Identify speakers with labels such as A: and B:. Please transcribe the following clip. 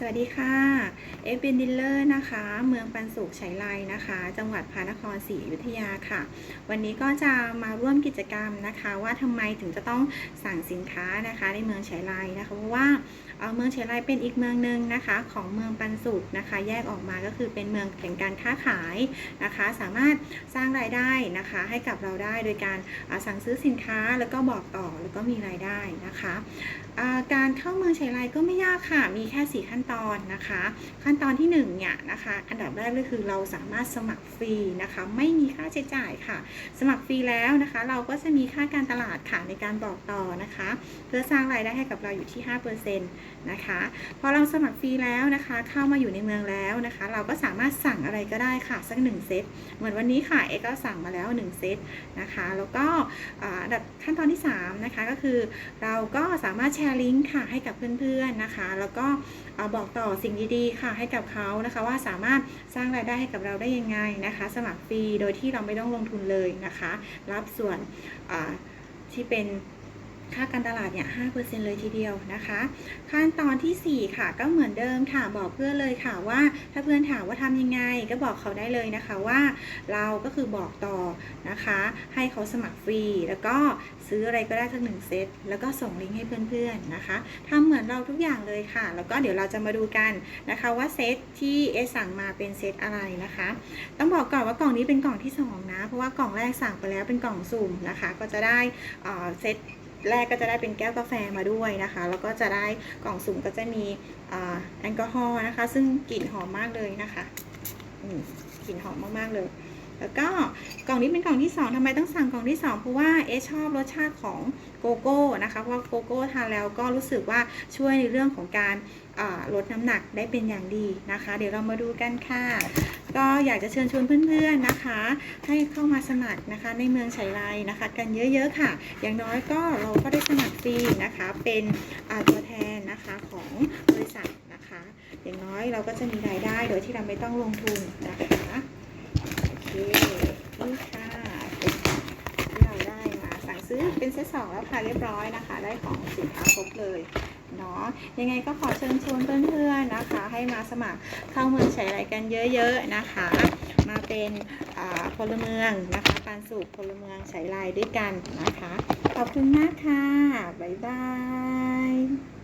A: สวัสดีค่ะ เอฟเป็นดิลเลอร์นะคะ เมืองปันสุขไฉไลนะคะ จังหวัดพระนครศรีอยุธยาค่ะ วันนี้ก็จะมาร่วมกิจกรรมนะคะ ว่าทำไมถึงจะต้องสั่งสินค้านะคะ ในเมืองไฉไลนะคะ เพราะว่าเอ่อเมืองไฉไลเป็นอีกเมืองหนึ่งนะคะ ของเมืองปันสุขนะคะ แยกออกมาก็คือเป็นเมืองแห่งการค้าขายนะคะ สามารถสร้างรายได้นะคะ ให้กับเราได้โดยการสั่งซื้อสินค้าแล้วก็บอกต่อแล้วก็มีรายได้นะคะ การเข้าเมืองไฉไลก็ไม่ยากค่ะ มีแค่ 4 ขั้นตอนนะคะ ขั้นตอนที่1เนี่ยนะคะอันดับแรกเลยคือเราสามารถสมัครฟรีนะคะไม่มีค่าใช้จ่ายค่ะ สมัครฟรีแล้วนะคะ เราก็จะมีค่าการตลาดค่ะในการบอกต่อนะคะ เพื่อสร้างรายได้ให้กับเราอยู่ที่5%นะคะพอเราสมัครฟรีแล้วนะคะ เข้ามาอยู่ในเมืองแล้วนะคะ เราก็สามารถสั่งอะไรก็ได้ค่ะสักหนึ่งเซตเหมือนวันนี้ค่ะเอก็สั่งมาแล้ว 1 เซตนะคะ แล้วก็อันดับขั้นตอนที่3นะคะก็คือเราก็สามารถแชร์ลิงก์ค่ะให้กับเพื่อนๆนะคะ แล้วก็เอาบอกต่อสิ่งดีๆค่ะให้กับเขานะคะว่าสามารถสร้างรายได้ให้กับเราได้ยังไงนะคะ สมัครฟรีโดยที่เราไม่ต้องลงทุนเลยนะคะ รับส่วนที่เป็น ค่าการตลาดเนี่ย5%เลยทีเดียวนะคะ ขั้นตอนทีสี่ 4 ค่ะ ก็เหมือนเดิมค่ะ บอกเพื่อนเลยค่ะว่า ถ้าเพื่อนถามว่าทำยังไง ก็บอกเขาได้เลยนะคะว่า เราก็คือบอกต่อนะคะ ให้เขาสมัครฟรี แล้วก็ซื้ออะไรก็ได้สักหนึ่งเซต แล้วก็ส่งลิงก์ให้เพื่อนๆนะคะทำเหมือนเราทุกอย่างเลยค่ะ แล้วก็เดี๋ยวเราจะมาดูกันนะคะว่าเซตที่เอสั่งมาเป็นเซตอะไรนะคะ ต้องบอกก่อนว่ากล่องนี้เป็นกล่องที่สองนะ เพราะว่ากล่องแรกสั่งไปแล้วเป็นกล่องสุ่มนะคะ ก็จะได้เซต แรกก็จะได้เป็นแก้วกาแฟมาด้วยนะคะ แล้วก็จะได้กล่องสุ่มก็จะมีอแอลกอฮอล์นะคะ ซึ่งกลิ่นหอมมากเลยนะคะกลิ่นหอมมากๆเลย แล้วก็กล่องนี้เป็นกล่องที่สองทำไมต้องสั่งกล่องที่สองเพราะว่าเอชอบรสชาติของโกโก้นะคะเพราะว่าโกโก้ทานแล้วก็รู้สึกว่าช่วยในเรื่องของการลดน้ำหนักได้เป็นอย่างดีนะคะ เดี๋ยวเรามาดูกันค่ะ ก็อยากจะเชิญชวนเพื่อนๆนะคะ ให้เข้ามาสมัครนะคะในเมืองไฉไลนะคะ กันเยอะๆค่ะ อย่างน้อยก็เราก็ได้สมัครฟรีนะคะ เป็นตัวแทนนะคะของบริษัทนะคะ อย่างน้อยเราก็จะมีรายได้โดยที่เราไม่ต้องลงทุนนะคะโอเคนี่ค่ะที่เราได้มาสั่งซื้อเป็นเซตสองแล้วค่ะเรียบร้อยนะคะ ได้ของสินค้าครบเลย เนาะยังไงก็ขอเชิญชวนเพื่อนๆนะคะ ให้มาสมัครเข้าเมืองไฉไรกันเยอะๆนะคะ มาเป็นพลเมืองนะคะการสูบพลเมืองใช้ลายด้วยกันนะคะ ขอบคุณมากค่ะ บ๊ายบาย